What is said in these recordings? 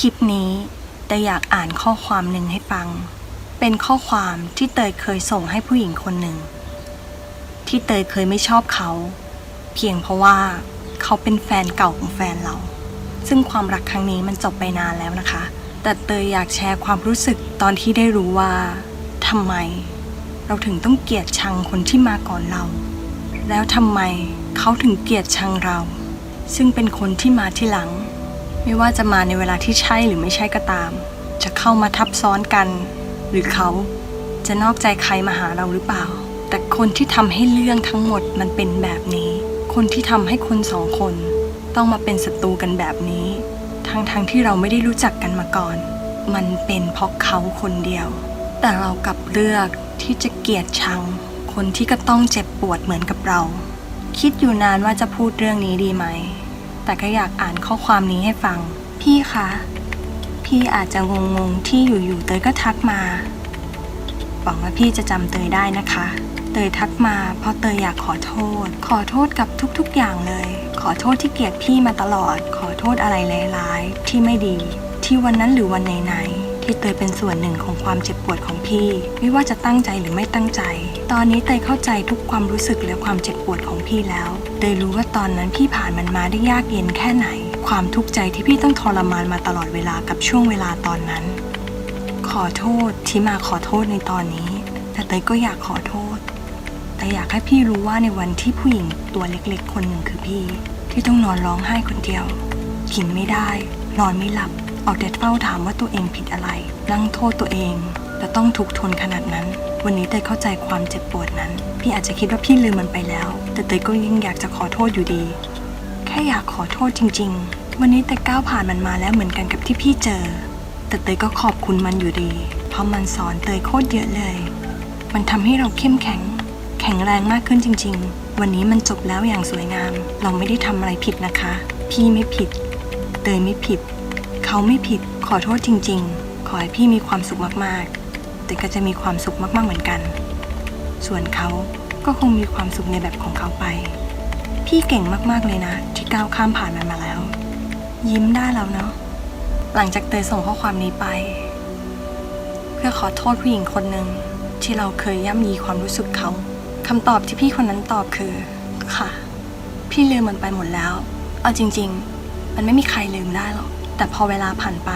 คลิปนี้แต่อยากอ่านข้อความหนึ่งให้ฟัง เป็นข้อความที่เตยเคยส่งให้ผู้หญิงคนหนึ่ง ที่เตยเคยไม่ชอบเขา เพียงเพราะว่าเขาเป็นแฟนเก่าของแฟนเรา ซึ่งความรักครั้งนี้มันจบไปนานแล้วนะคะ แต่เตยอยากแชร์ความรู้สึกตอนที่ได้รู้ว่าทำไม เราถึงต้องเกลียดชังคนที่มาก่อนเรา แล้วทำไมเขาถึงเกลียดชังเรา ซึ่งเป็นคนที่มาที่หลัง ไม่ว่าจะมาในเวลาที่ใช่หรือไม่ใช่ก็ตาม จะเข้ามาทับซ้อนกัน หรือเขาจะนอกใจใครมาหาเราหรือเปล่า แต่คนที่ทำให้เรื่องทั้งหมดมันเป็นแบบนี้ คนที่ทำให้คนสองคน ต้องมาเป็นศัตรูกันแบบนี้ ทั้งๆทที่เราไม่ได้รู้จักกันมาก่อน มันเป็นเพราะเขาคนเดียว แต่เรากลับเลือกที่จะเกลียดชัง คนที่ก็ต้องเจ็บปวดเหมือนกับเรา คิดอยู่นานว่าจะพูดเรื่องนี้ดีไหม แต่ก็อยากอ่านข้อความนี้ให้ฟัง พี่คะ พี่อาจจะงงๆที่อยู่ๆเตยก็ทักมา หวังว่าพี่จะจำเตยได้นะคะ เตยทักมาเพราะเตยอยากขอโทษ ขอโทษกับทุกๆอย่างเลย ขอโทษที่เกลียดพี่มาตลอด ขอโทษอะไรร้ายๆที่ไม่ดี ที่วันนั้นหรือวันไหนๆที่เตยเป็นส่วนหนึ่งของความเจ็บปวดของพี่ ไม่ว่าจะตั้งใจหรือไม่ตั้งใจ ตอนนี้เตยเข้าใจทุกความรู้สึกและความเจ็บปวดของพี่แล้ว เตยรู้ว่าตอนนั้นพี่ผ่านมันมาได้ยากเย็นแค่ไหน ความทุกข์ใจที่พี่ต้องทรมานมาตลอดเวลากับช่วงเวลาตอนนั้น ขอโทษที่มาขอโทษในตอนนี้ แต่เตยก็อยากขอโทษ แต่อยากให้พี่รู้ว่าในวันที่ผู้หญิงตัวเล็กๆ คนหนึ่งคือพี่ ที่ต้องนอนร้องไห้คนเดียว กินไม่ได้ นอนไม่หลับเอาแต่เฝ้าถามว่าตัวเองผิดอะไร นั่งโทษตัวเอง และต้องทุกข์ทนขนาดนั้น วันนี้เตยเข้าใจความเจ็บปวดนั้น พี่อาจจะคิดว่าพี่ลืมมันไปแล้ว แต่เตยก็ยังอยากจะขอโทษอยู่ดี แค่อยากขอโทษจริง ๆ วันนี้เตยก้าวผ่านมันมาแล้วเหมือนกันกับที่พี่เจอ แต่เตยก็ขอบคุณมันอยู่ดี เพราะมันสอนเตยโคตรเยอะเลย มันทำให้เราเข้มแข็ง แข็งแรงมากขึ้นจริง ๆ วันนี้มันจบแล้วอย่างสวยงาม เราไม่ได้ทำอะไรผิดนะคะ พี่ไม่ผิด เตยไม่ผิด เขาไม่ผิด ขอโทษจริง ๆ ขอให้พี่มีความสุขมากๆ แต่ก็จะมีความสุขมากๆเหมือนกัน ส่วนเขาก็คงมีความสุขในแบบของเขาไป พี่เก่งมากๆเลยนะ ที่ก้าวข้ามผ่านมันมาแล้ว ยิ้มได้แล้วเนาะหลังจากเตยส่งข้อความนี้ไป เพื่อขอโทษผู้หญิงคนหนึ่งที่เราเคยย่ำยีความรู้สึกเขาคำตอบที่พี่คนนั้นตอบคือ ค่ะ พี่ลืมมันไปหมดแล้ว เอาจริง ๆ มันไม่มีใครลืมได้หรอก แต่พอเวลาผ่านไป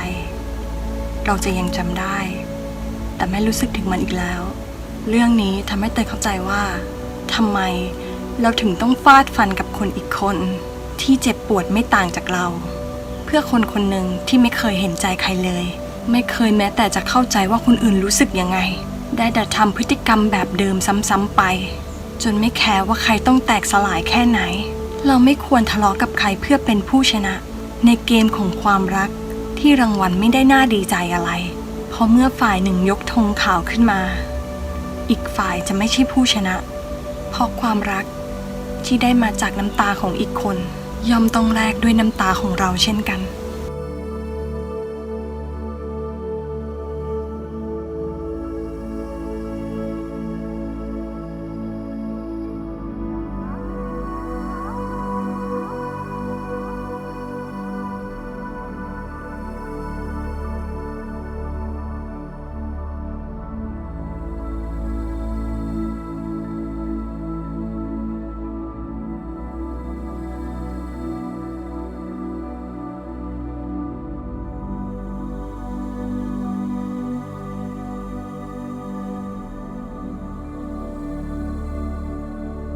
เราจะยังจำได้ แต่ไม่รู้สึกถึงมันอีกแล้ว เรื่องนี้ทำให้เตยเข้าใจว่าทำไมเราถึงต้องฟาดฟันกับคนอีกคน ที่เจ็บปวดไม่ต่างจากเรา เพื่อคนคนหนึ่งที่ไม่เคยเห็นใจใครเลย ไม่เคยแม้แต่จะเข้าใจว่าคนอื่นรู้สึกยังไง ได้แต่ทำพฤติกรรมแบบเดิมซ้ำๆไป จนไม่แคร์ว่าใครต้องแตกสลายแค่ไหน เราไม่ควรทะเลาะกับใครเพื่อเป็นผู้ชนะ ในเกมของความรักที่รางวัลไม่ได้น่าดีใจอะไร เพราะเมื่อฝ่ายหนึ่งยกธงขาวขึ้นมา อีกฝ่ายจะไม่ใช่ผู้ชนะ เพราะความรักที่ได้มาจากน้ำตาของอีกคน ย่อมต้องแลกด้วยน้ำตาของเราเช่นกัน